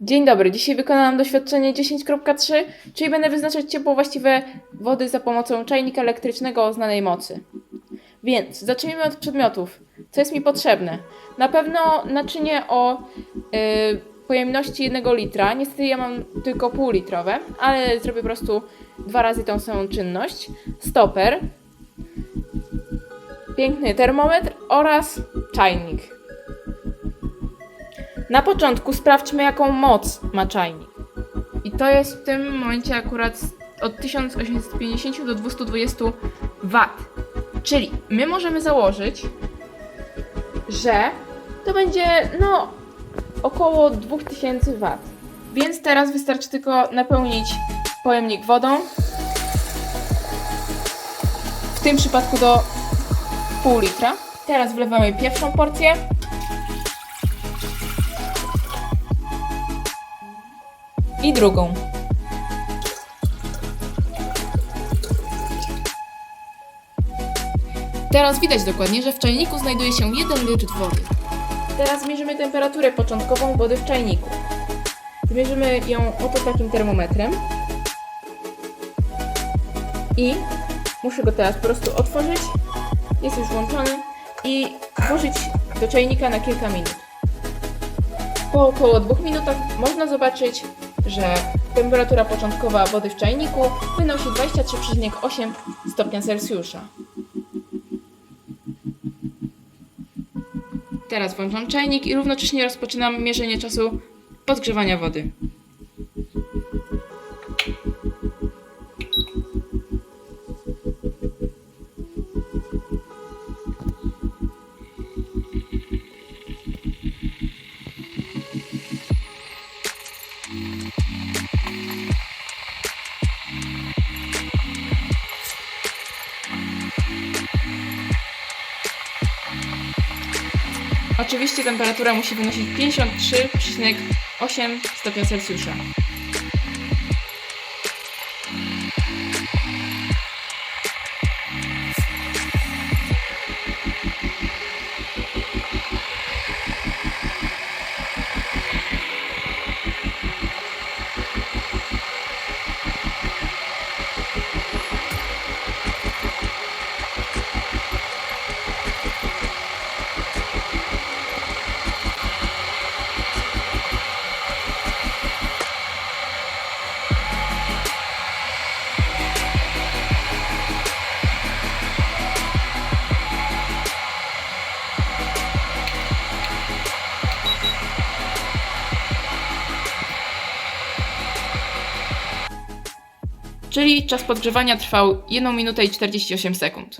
Dzień dobry, dzisiaj wykonałam doświadczenie 10.3, czyli będę wyznaczać ciepło właściwe wody za pomocą czajnika elektrycznego o znanej mocy. Więc zacznijmy od przedmiotów. Co jest mi potrzebne? Na pewno naczynie o y, pojemności 1 litra. Niestety ja mam tylko pół litrowe, ale zrobię po prostu dwa razy tą samą czynność. Stoper, piękny termometr oraz czajnik. Na początku sprawdźmy, jaką moc ma czajnik. I to jest w tym momencie akurat od 1850 do 220 W. Czyli my możemy założyć, że to będzie no około 2000 W. Więc teraz wystarczy tylko napełnić pojemnik wodą. W tym przypadku do pół litra. Teraz wlewamy pierwszą porcję. I drugą. Teraz widać dokładnie, że w czajniku znajduje się 1 litr wody. Teraz zmierzymy temperaturę początkową wody w czajniku. Zmierzymy ją oto takim termometrem. I muszę go teraz po prostu otworzyć. Jest już włączony. I włożyć do czajnika na kilka minut. Po około dwóch minutach można zobaczyć, że temperatura początkowa wody w czajniku wynosi 23,8 stopnia Celsjusza. Teraz włączam czajnik i równocześnie rozpoczynam mierzenie czasu podgrzewania wody. Oczywiście temperatura musi wynosić 53,8 stopnia Celsjusza. Czyli czas podgrzewania trwał 1 minutę i 48 sekund.